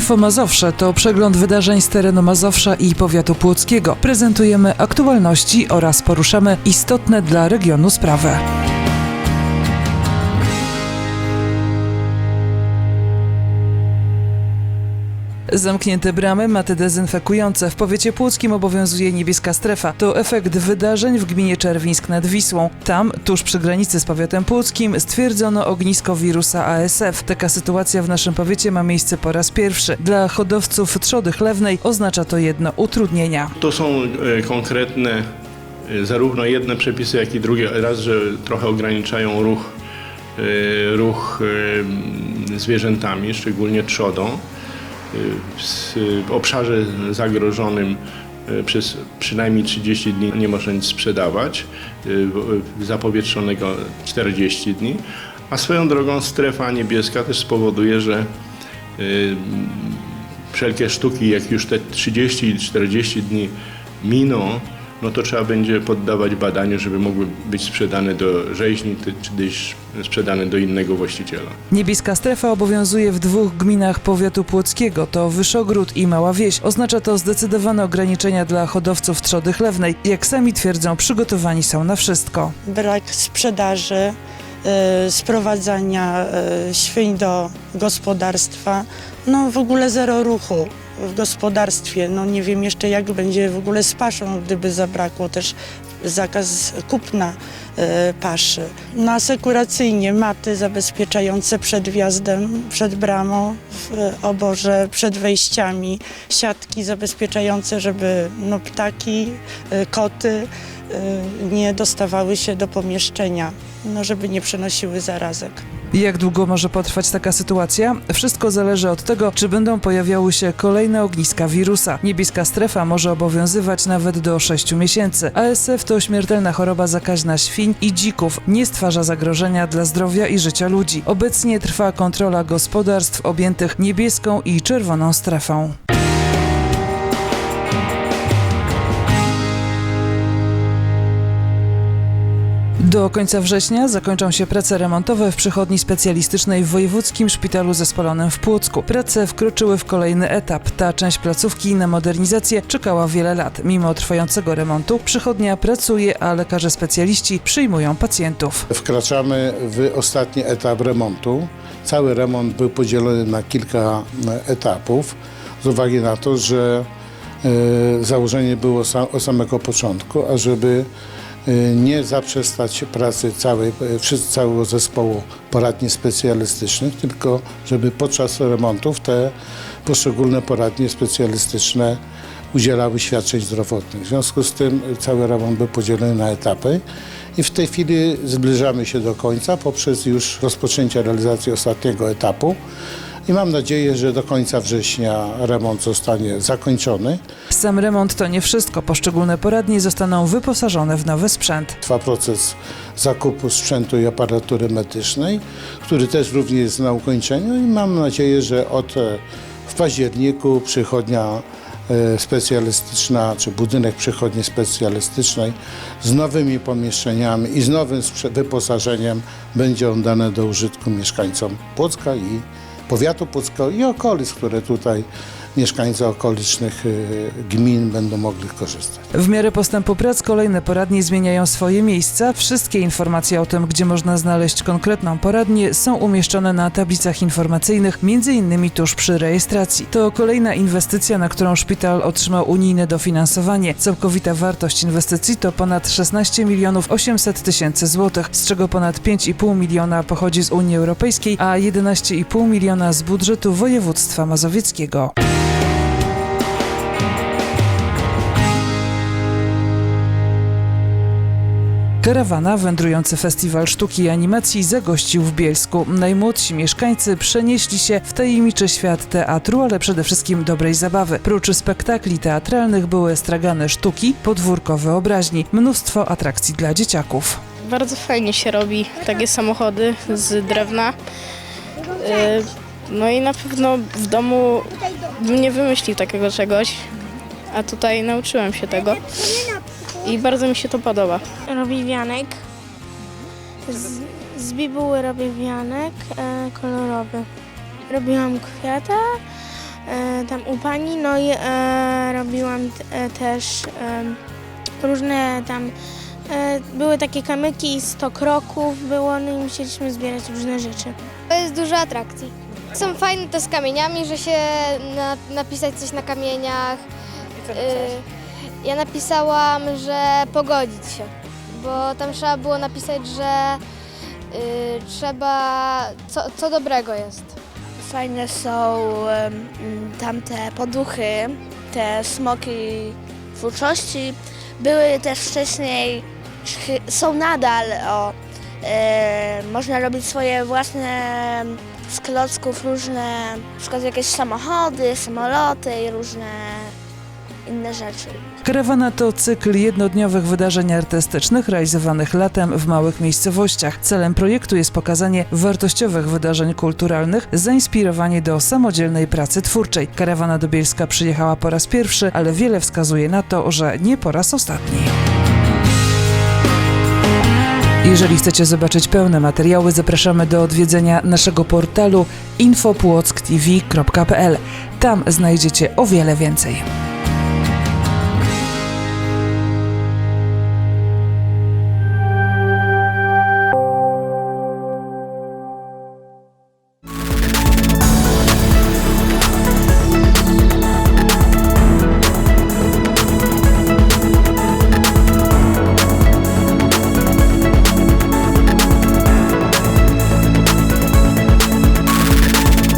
Info Mazowsze to przegląd wydarzeń z terenu Mazowsza i powiatu płockiego. Prezentujemy aktualności oraz poruszamy istotne dla regionu sprawy. Zamknięte bramy, maty dezynfekujące. W powiecie płockim obowiązuje niebieska strefa. To efekt wydarzeń w gminie Czerwińsk nad Wisłą. Tam, tuż przy granicy z powiatem płockim, stwierdzono ognisko wirusa ASF. Taka sytuacja w naszym powiecie ma miejsce po raz pierwszy. Dla hodowców trzody chlewnej oznacza to jedno utrudnienia. To są e, konkretne e, zarówno jedne przepisy, jak i drugie. Raz, że trochę ograniczają ruch, e, ruch zwierzętami, szczególnie trzodą. W obszarze zagrożonym e, przez przynajmniej 30 dni nie można nic sprzedawać, e, zapowietrzonego 40 dni. A swoją drogą strefa niebieska też spowoduje, że e, wszelkie sztuki, jak już te 30 i 40 dni miną, no to trzeba będzie poddawać badaniu, żeby mogły być sprzedane do rzeźni, czy też sprzedane do innego właściciela. Niebieska strefa obowiązuje w dwóch gminach powiatu płockiego, to Wyszogród i Mała Wieś. Oznacza to zdecydowane ograniczenia dla hodowców trzody chlewnej. Jak sami twierdzą, przygotowani są na wszystko. brak sprzedaży, y, sprowadzania y, świń do gospodarstwa, no w ogóle zero ruchu w gospodarstwie. No nie wiem jeszcze jak będzie w ogóle z paszą, gdyby zabrakło też zakaz kupna y, paszy. No asekuracyjnie maty zabezpieczające przed wjazdem, przed bramą w oborze, przed wejściami, siatki zabezpieczające, żeby no ptaki, y, koty y, nie dostawały się do pomieszczenia, no żeby nie przenosiły zarazek. Jak długo może potrwać taka sytuacja? Wszystko zależy od tego, czy będą pojawiały się kolejne ogniska wirusa. Niebieska strefa może obowiązywać nawet do 6 miesięcy. ASF to śmiertelna choroba zakaźna świń i dzików. Nie stwarza zagrożenia dla zdrowia i życia ludzi. Obecnie trwa kontrola gospodarstw objętych niebieską i czerwoną strefą. Do końca września zakończą się prace remontowe w przychodni specjalistycznej w Wojewódzkim Szpitalu Zespolonym w Płocku. Prace wkroczyły w kolejny etap. Ta część placówki na modernizację czekała wiele lat. Mimo trwającego remontu przychodnia pracuje, a lekarze specjaliści przyjmują pacjentów. Wkraczamy w ostatni etap remontu. Cały remont był podzielony na kilka e, etapów z uwagi na to, że e, założenie było od samego początku, ażeby nie zaprzestać pracy całej, wszyscy- całego zespołu poradni specjalistycznych, tylko żeby podczas remontów te poszczególne poradnie specjalistyczne udzielały świadczeń zdrowotnych. W związku z tym cały remont był podzielony na etapy i w tej chwili zbliżamy się do końca poprzez już rozpoczęcie realizacji ostatniego etapu i mam nadzieję, że do końca września remont zostanie zakończony. Sam remont to nie wszystko. Poszczególne poradnie zostaną wyposażone w nowy sprzęt. Trwa proces zakupu sprzętu i aparatury medycznej, który też również jest na ukończeniu i mam nadzieję, że od e, w październiku przychodnia e, specjalistyczna, czy budynek przychodni specjalistycznej z nowymi pomieszczeniami i z nowym wyposażeniem będzie on dane do użytku mieszkańcom Płocka i powiatu Płocka i okolic, które tutaj mieszkańcy okolicznych e, gmin będą mogli korzystać. W miarę postępu prac kolejne poradnie zmieniają swoje miejsca. Wszystkie informacje o tym, gdzie można znaleźć konkretną poradnię, są umieszczone na tablicach informacyjnych, m.in. tuż przy rejestracji. To kolejna inwestycja, na którą szpital otrzymał unijne dofinansowanie. Całkowita wartość inwestycji to ponad 16 milionów 800 tysięcy złotych, z czego ponad 5,5 miliona pochodzi z Unii Europejskiej, a 11,5 miliona z budżetu województwa mazowieckiego. Karawana, wędrujący festiwal sztuki i animacji, zagościł w Bielsku. Najmłodsi mieszkańcy przenieśli się w tajemniczy świat teatru, ale przede wszystkim dobrej zabawy. Prócz spektakli teatralnych były stragane sztuki, podwórko wyobraźni, mnóstwo atrakcji dla dzieciaków. Bardzo fajnie się robi takie samochody z drewna. Y, No i na pewno w domu bym nie wymyślił takiego czegoś, a tutaj nauczyłem się tego i bardzo mi się to podoba. robię wianek. Z, z bibuły robię wianek e, kolorowy. Robiłam kwiata, e, tam u pani, no i e, robiłam t- e, też e, różne tam, e, były takie kamyki i 100 kroków było, no i musieliśmy zbierać różne rzeczy. To jest dużo atrakcji. Są fajne te z kamieniami, że się na, napisać coś na kamieniach. Y, ja napisałam, że pogodzić się, bo tam trzeba było napisać, że y, trzeba, co, co dobrego jest. Fajne są em, tamte poduchy, te smoki twórczości. Były też wcześniej, są nadal, o, e, można robić swoje własne z klocków różne, na przykład jakieś samochody, samoloty i różne inne rzeczy. Karawana to cykl jednodniowych wydarzeń artystycznych realizowanych latem w małych miejscowościach. Celem projektu jest pokazanie wartościowych wydarzeń kulturalnych, zainspirowanie do samodzielnej pracy twórczej. Karawana do Bielska przyjechała po raz pierwszy, ale wiele wskazuje na to, że nie po raz ostatni. Jeżeli chcecie zobaczyć pełne materiały, zapraszamy do odwiedzenia naszego portalu infopłocktv.pl. Tam znajdziecie o wiele więcej.